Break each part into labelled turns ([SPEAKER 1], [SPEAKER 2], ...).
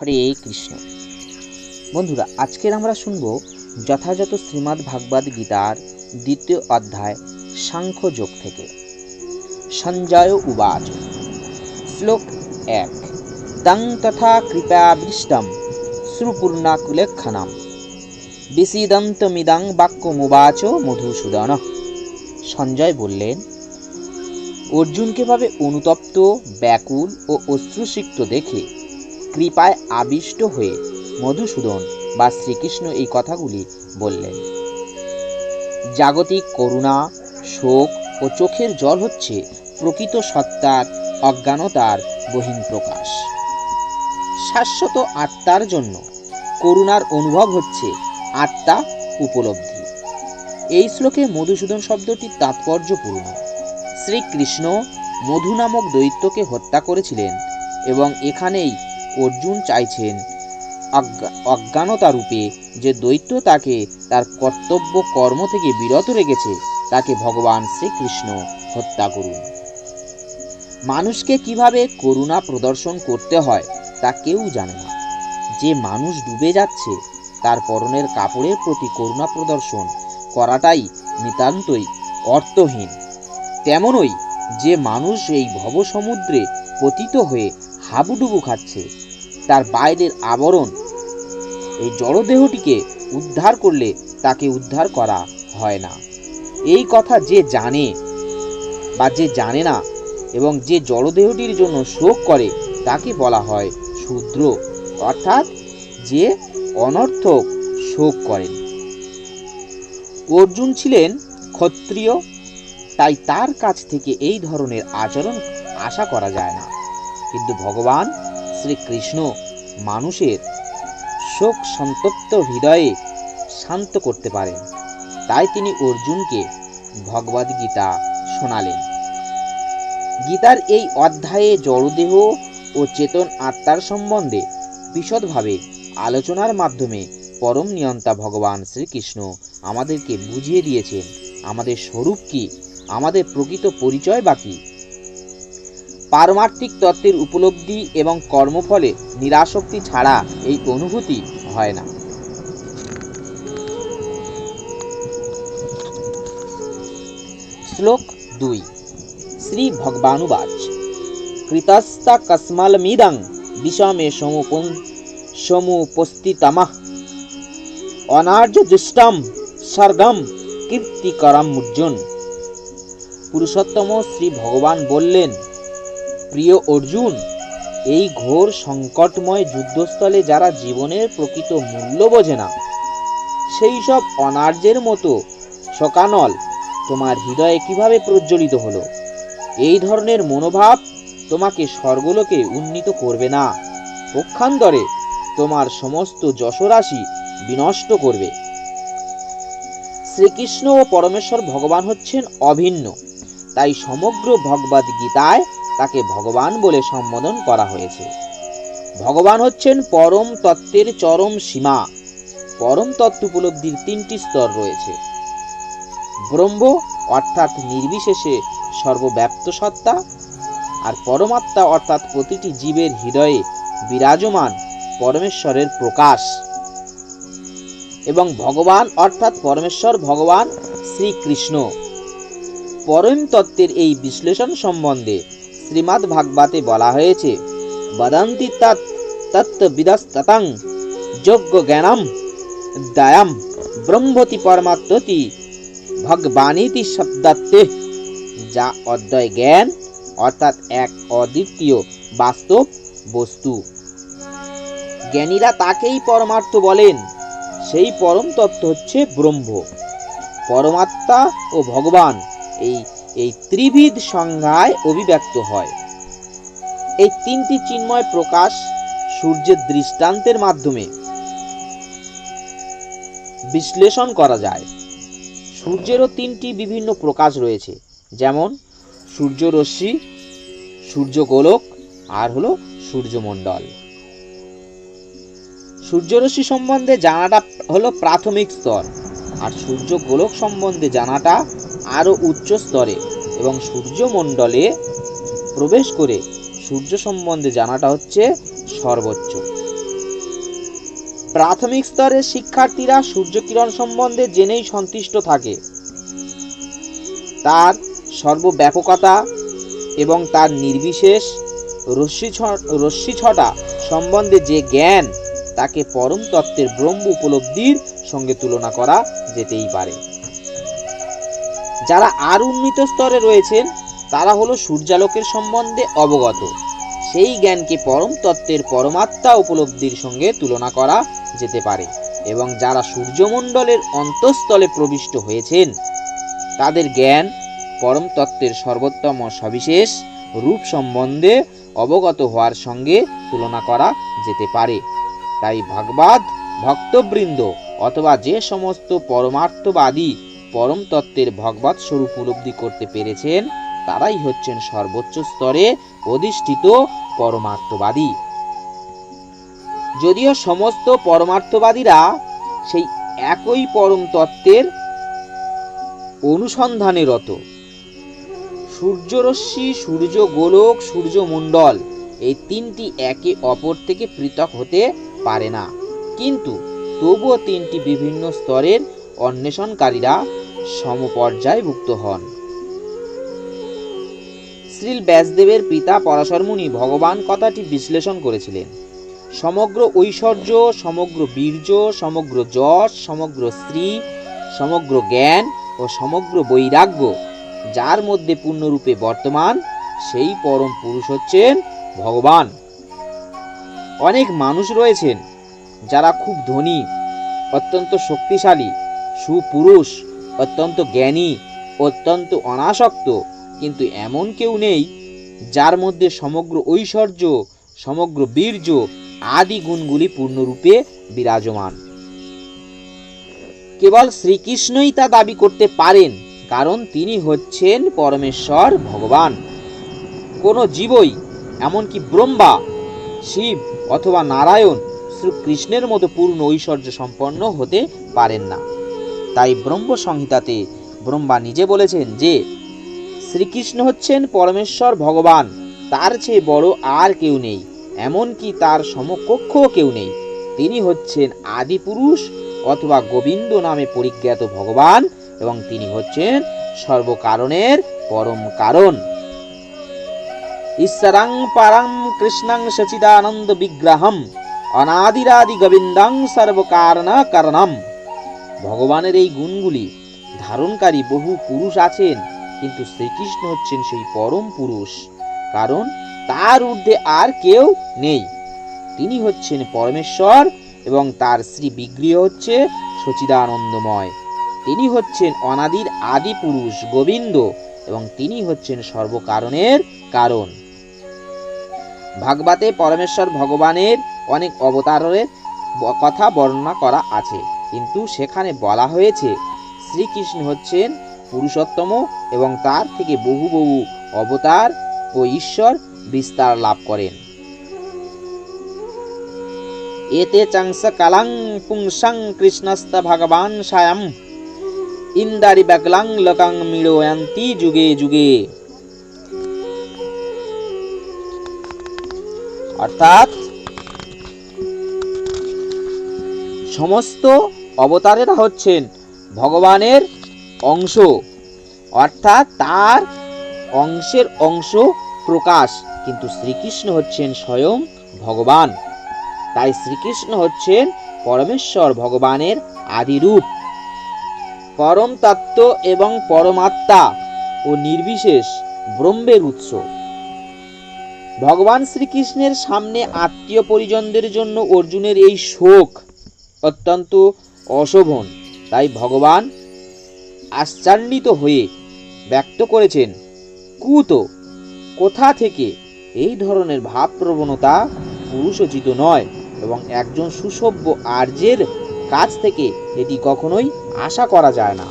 [SPEAKER 1] হরে কৃষ্ণ। বন্ধুরা, আজকের আমরা শুনব যথাযথ শ্রীমদ্ ভাগবত গীতার দ্বিতীয় অধ্যায়, সাংখ্য যোগ থেকে। সঞ্জয় উবাচ। শ্লোক এক। তং তথা কৃপাবৃষ্টম শ্রুপূর্ণাকুলেক্ষণম বিসিদন্তমিদং বাক্যমুবাচ মধুসূদন। সঞ্জয় বললেন অর্জুনকে ভাবে অনুতপ্ত, ব্যাকুল ও অশ্রুসিক্ত দেখে কৃপায় আবিষ্ট হয়ে মধুসূদন বা শ্রীকৃষ্ণ এই কথাগুলি বললেন। জাগতিক করুণা, শোক ও চোখের জল হচ্ছে প্রকৃত সত্তার, অজ্ঞানতার বহিঃপ্রকাশ। শাশ্বত আত্মার জন্য করুণার অনুভব হচ্ছে আত্মা উপলব্ধি। এই শ্লোকে মধুসূদন শব্দটি তাৎপর্যপূর্ণ। শ্রীকৃষ্ণ মধু নামক দৈত্যকে হত্যা করেছিলেন এবং এখানেই অর্জুন চাইছেন। অজ্ঞা- অজ্ঞানতা রূপে যে দৈত্য তাকে তার কর্তব্য কর্ম থেকে বিরত রেখেছে, তাকে ভগবান শ্রীকৃষ্ণ হত্যা করুন। মানুষকে কীভাবে করুণা প্রদর্শন করতে হয়, তা কেউ জানে না। যে মানুষ ডুবে যাচ্ছে, তার পরনের কাপড়ের প্রতি করুণা প্রদর্শন করাটাই নিতান্তই অর্থহীন। তেমনই যে মানুষ এই ভবসমুদ্রে পতিত হয়ে হাবুডুবু খাচ্ছে তার বাইরের আবরণ। এই জড়দেহটিকে উদ্ধার করলে তাকে উদ্ধার করা হয় না। এই কথা যে জানে বা যে জানে না এবং যে জড়দেহটির জন্য শোক করে, তাকে বলা হয় শূদ্র। অর্থাৎ যে অনর্থক শোক করেন। অর্জুন ছিলেন ক্ষত্রিয়, তাই তার কাছ থেকে এই ধরনের আচরণ আশা করা যায় না। কিন্তু ভগবান শ্রীকৃষ্ণ মানুষের শোক সন্তপ্ত হৃদয়ে শান্ত করতে পারেন। তাই তিনি অর্জুনকে ভগবদ গীতা শোনালেন। গীতার এই অধ্যায়ে জড়দেহ ও চেতন আত্মার সম্বন্ধে বিশদভাবে আলোচনার মাধ্যমে পরম নিয়ন্তা ভগবান শ্রীকৃষ্ণ আমাদেরকে বুঝিয়ে দিয়েছেন। আমাদের স্বরূপ কি? আমাদের প্রকৃত পরিচয় বা কি? পারমার্থিক তত্ত্বের উপলব্ধি এবং কর্মফলে নিরাসক্তি ছাড়া এই অনুভূতি হয় না। শ্লোক দুই। শ্রী ভগবানুবাচ। কৃতস্তা কস্মালমিদং বিষমে সমুপন সমুপস্থিতমঃ। অনার্য দুষ্টম স্বর্গম কীর্তিকরম অর্জুন পুরুষোত্তম শ্রী ভগবান বললেন প্রিয় অর্জুন, এই ঘোর সংকটময় যুদ্ধস্থলে যারা জীবনের প্রকৃত মূল্য বোঝে না, সেই সব অনার্যের মতো শোকানল তোমার হৃদয়ে কীভাবে প্রজ্বলিত হলো? এই ধরনের মনোভাব তোমাকে স্বর্গলোকে উন্নীত করবে না, পক্ষান্তরে তোমার সমস্ত যশরাশি বিনষ্ট করবে। শ্রীকৃষ্ণ ও পরমেশ্বর ভগবান হচ্ছেন অভিন্ন, তাই সমগ্র ভগবদ গীতায় তাকে ভগবান বলে সম্বোধন করা হয়েছে। ভগবান হচ্ছেন পরম তত্ত্বের চরম সীমা। পরম তত্ত্ব উপলব্ধির তিনটি স্তর রয়েছে। ব্রহ্ম অর্থাৎ নির্বিশেষে সর্বব্যাপ্ত সত্তা আর পরমাত্মা অর্থাৎ প্রতিটি জীবের হৃদয়ে বিরাজমান পরমেশ্বরের প্রকাশ। এবং ভগবান অর্থাৎ পরমেশ্বর ভগবান শ্রীকৃষ্ণ। পরম তত্ত্বের এই বিশ্লেষণ সম্বন্ধে শ্রীমদ্ ভাগবতে বলা হয়েছে, বদন্তি তৎ তত্ত্ববিদস্ততং যোগ্য জ্ঞানম দয়াম, ব্রহ্মতি পরমাত্মতি, ভগবানীতি শব্দাত্তে যা অদ্বয় জ্ঞান, অর্থাৎ এক অদ্বিতীয় বাস্তব বস্তু। জ্ঞানীরা তাকেই পরমার্থ বলেন। সেই পরম তত্ত্ব হচ্ছে ব্রহ্ম। পরমাত্মা ও ভগবান এই এই ত্রিবিধ সংজ্ঞায় অভিব্যক্ত হয়। এই তিনটি চিন্ময় প্রকাশ সূর্যের দৃষ্টান্তের মাধ্যমে বিশ্লেষণ করা যায়। সূর্যেরও তিনটি বিভিন্ন প্রকাশ রয়েছে, যেমন সূর্যরশ্মি, সূর্যগোলক, আর হলো সূর্যমণ্ডল। সূর্যরশ্মি সম্বন্ধে জানাটা হলো প্রাথমিক স্তর, আর সূর্য গোলক সম্বন্ধে জানাটা আরও উচ্চ স্তরে এবং সূর্যমণ্ডলে প্রবেশ করে সূর্য সম্বন্ধে জানাটা হচ্ছে সর্বোচ্চ। প্রাথমিক স্তরের শিক্ষার্থীরা সূর্যকিরণ সম্বন্ধে জেনেই সন্তুষ্ট থাকে। তার সর্বব্যাপকতা এবং তার নির্বিশেষ রশ্মি রশ্মি ছটা সম্বন্ধে যে জ্ঞান, তাকে পরম তত্ত্বের ব্রহ্ম উপলব্ধির সঙ্গে তুলনা করা যেতেই পারে। যারা আর উন্নীত স্তরে রয়েছেন, তারা হলো সূর্যালোকের সম্বন্ধে অবগত। সেই জ্ঞানকে পরম তত্ত্বের পরমাত্মা উপলব্ধির সঙ্গে তুলনা করা যেতে পারে এবং যারা সূর্যমণ্ডলের অন্তঃস্থলে প্রবিষ্ট হয়েছেন, তাদের জ্ঞান পরম তত্ত্বের সর্বোত্তম সবিশেষ রূপ সম্বন্ধে অবগত হওয়ার সঙ্গে তুলনা করা যেতে পারে। তাই ভাগবাদ, ভক্তবৃন্দ অথবা যে সমস্ত পরমার্থবাদী পরম তত্ত্বের ভগবত স্বরূপ উপলব্ধি করতে পেরেছেন, তারাই হচ্ছেন সর্বোচ্চ স্তরে অধিষ্ঠিত পরমার্থবাদী। যদিও সমস্ত পরমার্থবাদীরা সেই একই পরম তত্ত্বের অনুসন্ধানে রত। সূর্যরশ্মি সূর্য গোলক সূর্যমণ্ডল এই তিনটি একে অপর থেকে পৃথক হতে পারে না। কিন্তু তবুও তিনটি বিভিন্ন স্তরের অন্বেষণকারীরা সমপর্যায়ভুক্ত হন। শ্রীল ব্যাসদেবের পিতা পরাশরমুনি ভগবান কথাটি বিশ্লেষণ করেছিলেন। সমগ্র ঐশ্বর্য, সমগ্র বীর্য, সমগ্র যশ, সমগ্র স্ত্রী, সমগ্র জ্ঞান ও সমগ্র বৈরাগ্য যার মধ্যে পূর্ণরূপে বর্তমান, সেই পরম পুরুষ হচ্ছেন ভগবান। অনেক মানুষ রয়েছেন যারা খুব ধনী, অত্যন্ত শক্তিশালী, সুপুরুষ অত্যন্ত জ্ঞানী, অত্যন্ত অনাসক্ত, কিন্তু এমন কেউ নেই যার মধ্যে সমগ্র ঐশ্বর্য, সমগ্র বীর্য আদি গুণগুলি পূর্ণরূপে বিরাজমান। কেবল শ্রীকৃষ্ণই তা দাবি করতে পারেন, কারণ তিনি হচ্ছেন পরমেশ্বর ভগবান। কোনো জীবই, এমনকি ব্রহ্মা, শিব অথবা নারায়ণ শ্রীকৃষ্ণের মতো পূর্ণ ঐশ্বর্য সম্পন্ন হতে পারেন না। তাই ব্রহ্ম সংহিতাতে ব্রহ্মা নিজে বলেছেন যে, শ্রীকৃষ্ণ হচ্ছেন পরমেশ্বর ভগবান, তার চেয়ে বড় আর কেউ নেই, এমনকি তার সমকক্ষ কেউ নেই। তিনি হচ্ছেন আদি পুরুষ অথবা গোবিন্দ নামে পরিজ্ঞাত ভগবান এবং তিনি হচ্ছেন সর্বকারণের পরম কারণ। ঈশ্বরাং পারাং কৃষ্ণাং সচিদানন্দ বিগ্রহম, অনাদিরাদি গোবিন্দাং সর্বকারণ কারণম ভগবানের এই গুণগুলি ধারণকারী বহু পুরুষ আছেন, কিন্তু শ্রীকৃষ্ণ হচ্ছেন সেই পরম পুরুষ। কারণ তার ঊর্ধ্বে আর কেউ নেই। তিনি হচ্ছেন পরমেশ্বর এবং তার শ্রী বিগ্রহ হচ্ছে সচিদানন্দময়। তিনি হচ্ছেন অনাদির আদি পুরুষ গোবিন্দ এবং তিনি হচ্ছেন সর্বকারণের কারণ। ভাগবতে পরমেশ্বর ভগবানের অনেক অবতারের কথা বর্ণনা করা আছে। কিন্তু সেখানে বলা হয়েছে, শ্রীকৃষ্ণ হচ্ছেন পুরুষোত্তম এবং তার থেকে বহু বহু অবতার ও ঈশ্বর বিস্তার লাভ করেন। এতে চাংস কালাং পুংসাং কৃষ্ণস্ত ভগবান সায়াম, ইন্দারি ব্যাগলাং লকাং মিড়োয়ান্তি যুগে যুগে। অর্থাৎ সমস্ত অবতারেরা হচ্ছেন ভগবানের অংশ, অর্থাৎ তার অংশের অংশ প্রকাশ। কিন্তু শ্রীকৃষ্ণ হচ্ছেন স্বয়ং ভগবান। তাই শ্রীকৃষ্ণ হচ্ছেন পরমেশ্বর ভগবানের আদিরূপ। পরম তত্ত্ব এবং পরমাত্মা ও নির্বিশেষ ব্রহ্মের উৎস। ভগবান শ্রীকৃষ্ণের সামনে আত্মীয় পরিজনদের জন্য অর্জুনের এই শোক অত্যন্ত অশোভন। তাই ভগবান আশ্চান্বিত হয়ে ব্যক্ত করেছেন, কুত, কোথা থেকে এই ধরনের ভাব প্রবণতা পুরুষোচিত নয় এবং একজন সুসভ্য আর্যের কাছ থেকে এটি কখনোই আশা করা যায় না।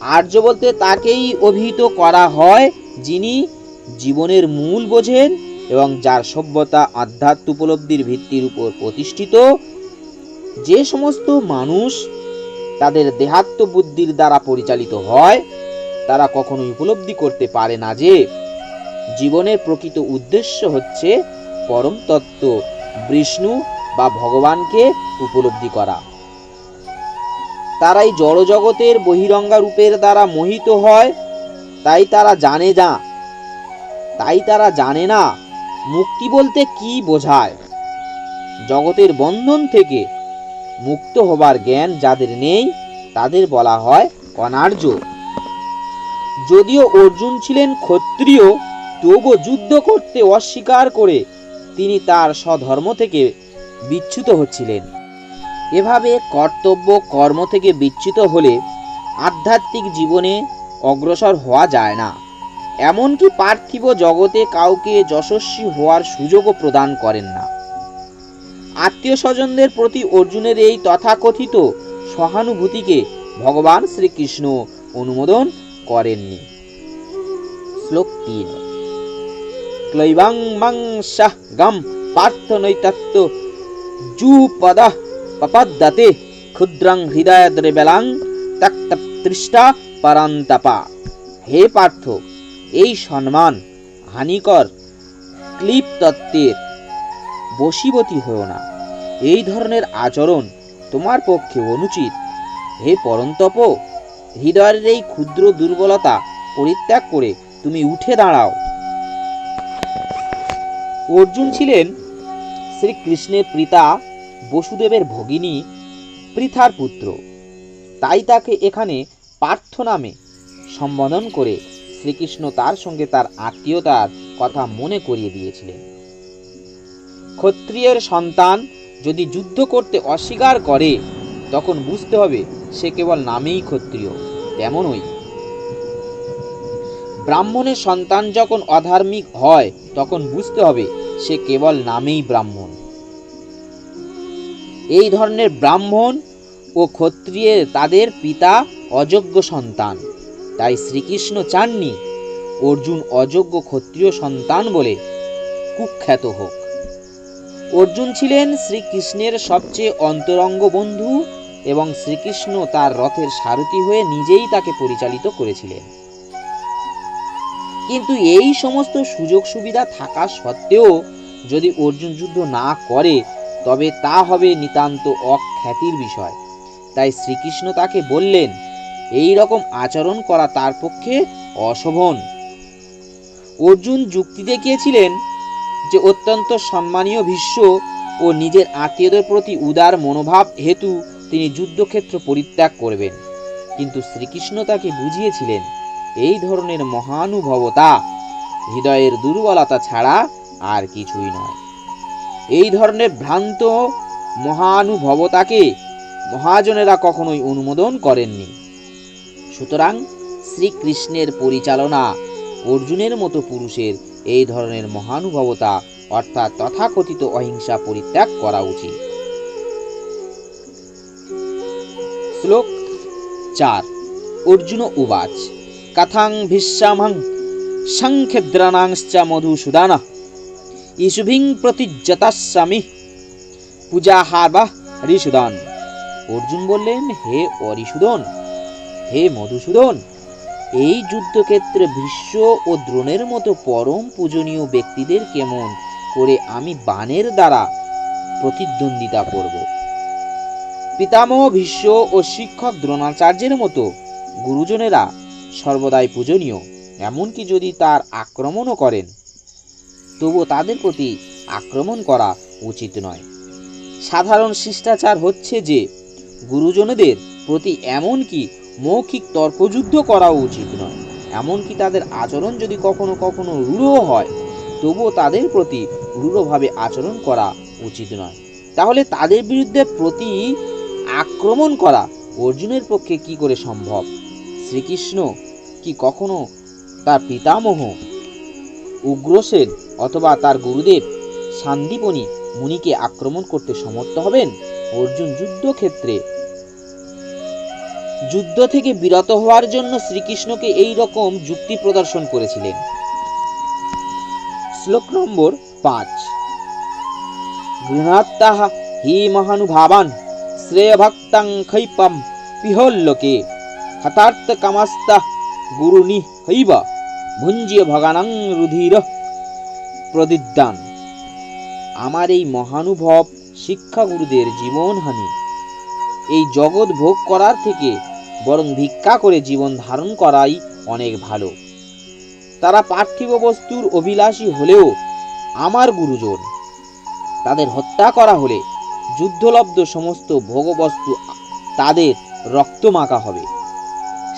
[SPEAKER 1] আর্য বলতে তাকেই অভিহিত করা হয় যিনি জীবনের মূল বোঝেন এবং যার সভ্যতা আধ্যাত্ম উপলব্ধির ভিত্তির উপর প্রতিষ্ঠিত যে সমস্ত মানুষ তাদের দেহাত্ম বুদ্ধির দ্বারা পরিচালিত হয়, তারা কখনোই উপলব্ধি করতে পারে না যে জীবনের প্রকৃত উদ্দেশ্য হচ্ছে পরম তত্ত্ব, বিষ্ণু বা ভগবানকে উপলব্ধি করা। তারাই জড়জগতের বহিরঙ্গা রূপের দ্বারা মোহিত হয়, তাই তারা জানে না। তাই তারা জানে না, মুক্তি বলতে কি বোঝায়? জগতের বন্ধন থেকে মুক্ত হবার জ্ঞান যাদের নেই, তাদের বলা হয় অনার্য। যদিও অর্জুন ছিলেন ক্ষত্রিয় তবু যুদ্ধ করতে অস্বীকার করে তিনি তার স্বধর্ম থেকে বিচ্যুত হচ্ছিলেন। এভাবে কর্তব্য, কর্ম থেকে বিচ্যুত হলে আধ্যাত্মিক জীবনে অগ্রসর হওয়া যায় না। এমনকি পার্থিব জগতে কাউকে যশস্বী হওয়ার সুযোগও প্রদান করেন না। আত্মীয় স্বজনদের প্রতি অর্জুনের এই তথাকথিত সহানুভূতিকে ভগবান শ্রীকৃষ্ণ অনুমোদন করেননি। শ্লোক তিন। ক্লৈবাং মাং শাহ গম পার্থ নৈতত্ত্ব জুপদ পপদ্দতে ক্ষুদ্রং হৃদয় দ্রেবেলাং তৃষ্টা পরান্তপা। হে পার্থ, এই সম্মান হানিকর ক্লিপ তত্ত্বের বশীবতী হও না। এই ধরনের আচরণ তোমার পক্ষে অনুচিত। হে পরন্তপ, হৃদয়ের এই ক্ষুদ্র দুর্বলতা পরিত্যাগ করে তুমি উঠে দাঁড়াও। অর্জুন ছিলেন শ্রীকৃষ্ণের পিতা বসুদেবের ভগিনী পৃথার পুত্র। তাই তাকে এখানে পার্থ নামে সম্বোধন করে শ্রীকৃষ্ণ তার সঙ্গে তার আত্মীয়তার কথা মনে করিয়ে দিয়েছিলেন। ক্ষত্রিয়ের সন্তান যদি যুদ্ধ করতে অস্বীকার করে, তখন বুঝতে হবে সে কেবল নামেই ক্ষত্রিয়। তেমনই ব্রাহ্মণের সন্তান যখন অধার্মিক হয়, তখন বুঝতে হবে সে কেবল নামেই ব্রাহ্মণ। এই ধরনের ব্রাহ্মণ ও ক্ষত্রিয়ের তাদের পিতা অযোগ্য সন্তান। তাই শ্রীকৃষ্ণ চাননি, অর্জুন অযোগ্য ক্ষত্রিয় সন্তান বলে কুখ্যাত হোক। অর্জুন ছিলেন শ্রীকৃষ্ণের সবচেয়ে অন্তরঙ্গ বন্ধু এবং শ্রীকৃষ্ণ তার রথের সারথি হয়ে নিজেই তাকে পরিচালিত করেছিলেন। কিন্তু এই সমস্ত সুযোগ সুবিধা থাকা সত্ত্বেও যদি অর্জুন যুদ্ধ না করে, তবে তা হবে নিতান্ত অখ্যাতির বিষয়। তাই শ্রীকৃষ্ণ তাকে বললেন, এই রকম আচরণ করা তার পক্ষে অশোভন। অর্জুন যুক্তি দেখিয়েছিলেন যে অত্যন্ত সম্মানীয় ভীষ্ম ও নিজের আত্মীয়দের প্রতি উদার মনোভাব হেতু তিনি যুদ্ধক্ষেত্র পরিত্যাগ করবেন। কিন্তু শ্রীকৃষ্ণ তাকে বুঝিয়েছিলেন, এই ধরনের মহানুভবতা হৃদয়ের দুর্বলতা ছাড়া আর কিছুই নয়। এই ধরনের ভ্রান্ত মহানুভবতাকে মহাজনেরা কখনোই অনুমোদন করেননি। সুতরাং শ্রীকৃষ্ণের পরিচালনা অর্জুনের মতো পুরুষের এই ধরনের মহানুভবতা অর্থাৎ তথাকথিত অহিংসা পরিত্যাগ করা উচিত। শ্লোক চার, অর্জুন উবাচ, কথাং ভীষ্মাং সংখ্যদ্রাণাংশ্চ মধুসূদান ইশুভিং প্রতিজ্জতাস্বামী পূজাহারবাহ ঋষুদন অর্জুন বললেন, হে অরিসুদন, হে মধুসূদন এই যুদ্ধক্ষেত্রে ভীষ্ম ও দ্রোণের মতো পরম পূজনীয় ব্যক্তিদের কেমন করে আমি বাণের দ্বারা প্রতিদ্বন্দ্বিতা করব? পিতামহ, ভীষ্ম ও শিক্ষক দ্রোণাচার্যের মতো গুরুজনেরা সর্বদাই পূজনীয়, এমনকি যদি তার আক্রমণও করেন তবু তাদের প্রতি আক্রমণ করা উচিত নয়। সাধারণ শিষ্টাচার হচ্ছে যে, গুরুজনদের প্রতি এমনকি মৌখিক তর্কযুদ্ধ করা উচিত নয়। এমনকি তাদের আচরণ যদি কখনো কখনো রূঢ় হয়, তবুও তাদের প্রতি রূঢ়ভাবে আচরণ করা উচিত নয়। তাহলে তাদের বিরুদ্ধে প্রতি আক্রমণ করা অর্জুনের পক্ষে কি করে সম্ভব? শ্রীকৃষ্ণ কি কখনো তার পিতামহ উগ্রসেন অথবা তার গুরুদেব সান্দীপনী মুনিকে আক্রমণ করতে সমর্থ হবেন? অর্জুন যুদ্ধক্ষেত্রে যুদ্ধ থেকে বিরত হওয়ার জন্য শ্রীকৃষ্ণকে এই রকম যুক্তি প্রদর্শন করেছিলেন। শ্লোক নম্বর পাঁচ। গৃহাত্তাহ হি মহানুভাবান শ্রেয়ভক্তাং খৈপম পিহল্লোকে হতার্থ কামাস্তা গুরুনি হৈব ভুঞ্জিয় ভগানাং রুধির প্রদিদ্যান। আমার এই মহানুভব শিক্ষাগুরুদের জীবনহানি। এই জগৎ ভোগ করার থেকে বরং ভিক্ষা করে জীবন ধারণ করাই অনেক ভালো। তারা পার্থিব বস্তুর অভিলাষী হলেও আমার গুরুজন, তাদের হত্যা করা হলে যুদ্ধলব্ধ সমস্ত ভোগবস্তু তাদের রক্তমাখা হবে।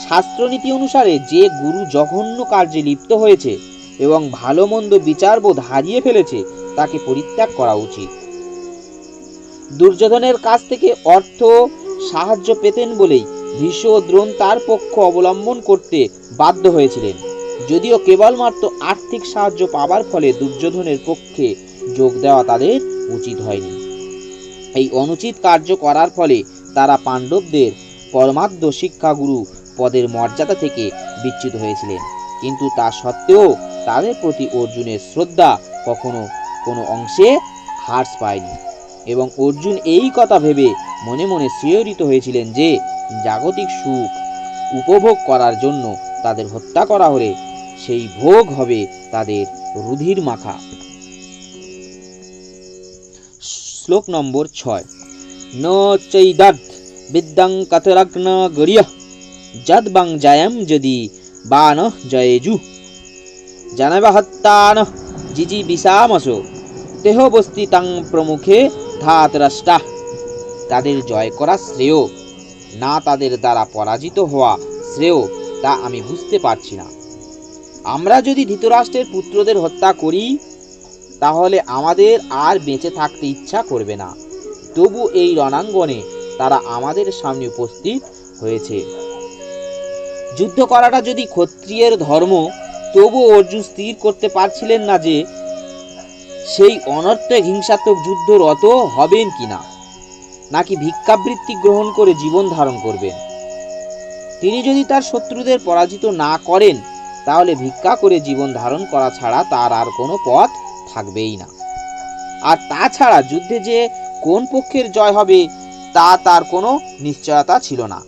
[SPEAKER 1] শাস্ত্রনীতি অনুসারে যে গুরু জঘন্য কার্যে লিপ্ত হয়েছে এবং ভালো মন্দ বিচারবোধ হারিয়ে ফেলেছে, তাকে পরিত্যাগ করা উচিত। দুর্যোধনের কাছ থেকে অর্থ সাহায্য পেতেন বলেই ভীষ্ম ও দ্রোণ তার পক্ষ অবলম্বন করতে বাধ্য হয়েছিলেন। যদিও কেবলমাত্র আর্থিক সাহায্য পাবার ফলে দুর্যোধনের পক্ষে যোগ দেওয়া তাদের উচিত হয়নি। এই অনুচিত কার্য করার ফলে তারা পাণ্ডবদের পরমাদ্য শিক্ষাগুরু পদের মর্যাদা থেকে বিচ্যুত হয়েছিলেন। কিন্তু তা সত্ত্বেও তাদের প্রতি অর্জুনের শ্রদ্ধা কখনো কোনো অংশে হ্রাস পায়নি। এবং অর্জুন এই কথা ভেবে মনে মনে শিহরিত হয়েছিলেন যে জাগতিক সুখ উপভোগ করার জন্য তাদের হত্যা করা হলে সেই ভোগ হবে তাদের রুধির মাখা। শ্লোক নম্বর ছয়। ন চৈদদ বিদ্যাং কথরগ্ন গরিয়। যদ বাং জয়ম যদি বান জয়েজু। জানব হত্তান জিজি বিশামসো তেহ বস্তি তাং প্রমুখে ধাতরাষ্ট্রা। তাদের জয় করা শ্রেয়। না তাদের দ্বারা পরাজিত হওয়া শ্রেয়, তা আমি বুঝতে পারছি না। আমরা যদি ধৃতরাষ্ট্রের পুত্রদের হত্যা করি, তাহলে আমাদের আর বেঁচে থাকতে ইচ্ছা করবে না। তবু এই রণাঙ্গনে তারা আমাদের সামনে উপস্থিত হয়েছে। যুদ্ধ করাটা যদি ক্ষত্রিয়ের ধর্ম, তবু অর্জুন স্থির করতে পারছিলেন না যে, সেই অনর্থক হিংসাত্মক যুদ্ধরত হবেন কিনা। নাকি ভিক্ষাবৃত্তি গ্রহণ করে জীবন ধারণ করবেন? তিনি যদি তার শত্রুদের পরাজিত না করেন, তাহলে ভিক্ষা করে জীবন ধারণ করা ছাড়া তার আর কোনো পথ থাকবেই না। আর তাছাড়া যুদ্ধে যে কোন পক্ষের জয় হবে, তা তার কোনো নিশ্চয়তা ছিল না।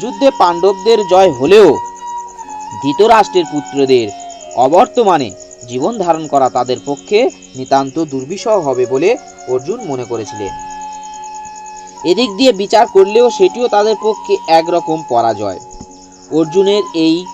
[SPEAKER 1] যুদ্ধে পাণ্ডবদের জয় হলেও ধৃতরাষ্ট্রের পুত্রদের অবর্তমানে জীবন ধারণ করা তাদের পক্ষে নিতান্ত দুর্বিষহ হবে বলে অর্জুন মনে করেছিলেন। এদিক দিয়ে বিচার করলেও সেটিও তাদের পক্ষে একরকম পরাজয়। অর্জুনের এই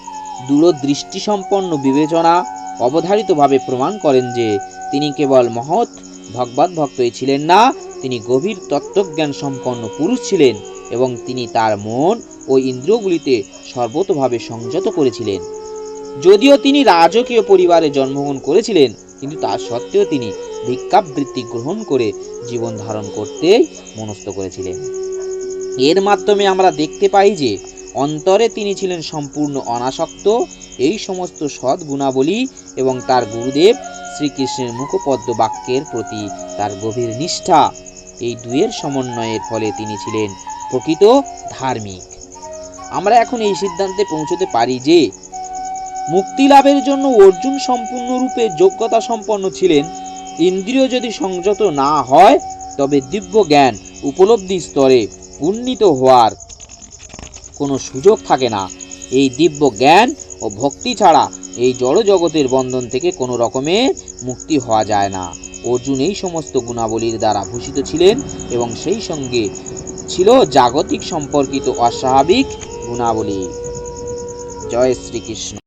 [SPEAKER 1] দূরদৃষ্টিসম্পন্ন বিবেচনা অবধারিতভাবে প্রমাণ করেন যে তিনি কেবল মহৎ, ভগবত ভক্তই ছিলেন না, তিনি গভীর তত্ত্বজ্ঞান সম্পন্ন পুরুষ ছিলেন এবং তিনি তার মন ও ইন্দ্রিয়গুলিতে সর্বতভাবে সংযত করেছিলেন। যদিও তিনি রাজকীয় পরিবারে জন্মগ্রহণ করেছিলেন, কিন্তু তা সত্ত্বেও তিনি ভিক্ষাবৃত্তি গ্রহণ করে জীবন ধারণ করতেই মনস্থ করেছিলেন। এর মাধ্যমে আমরা দেখতে পাই যে, অন্তরে তিনি ছিলেন সম্পূর্ণ অনাসক্ত। এই সমস্ত সৎ গুণাবলী এবং তার গুরুদেব শ্রীকৃষ্ণের মুখপদ্ম বাক্যের প্রতি তার গভীর নিষ্ঠা, এই দুয়ের সমন্বয়ের ফলে তিনি ছিলেন প্রকৃত ধার্মিক। আমরা এখন এই সিদ্ধান্তে পৌঁছতে পারি যে, মুক্তি লাভের জন্য অর্জুন সম্পূর্ণরূপে যোগ্যতা সম্পন্ন ছিলেন ইন্দ্রিয় যদি সংযত না হয়, তবে দিব্য জ্ঞান উপলব্ধি স্তরে উন্নীত হওয়ার কোনো সুযোগ থাকে না। এই দিব্য জ্ঞান ও ভক্তি ছাড়া এই জড় জগতের বন্ধন থেকে কোনো রকমের মুক্তি হওয়া যায় না। অর্জুন এই সমস্ত গুণাবলীর দ্বারা ভূষিত ছিলেন এবং সেই সঙ্গে ছিল জাগতিক সম্পর্কিত অস্বাভাবিক গুণাবলী। জয় শ্রীকৃষ্ণ।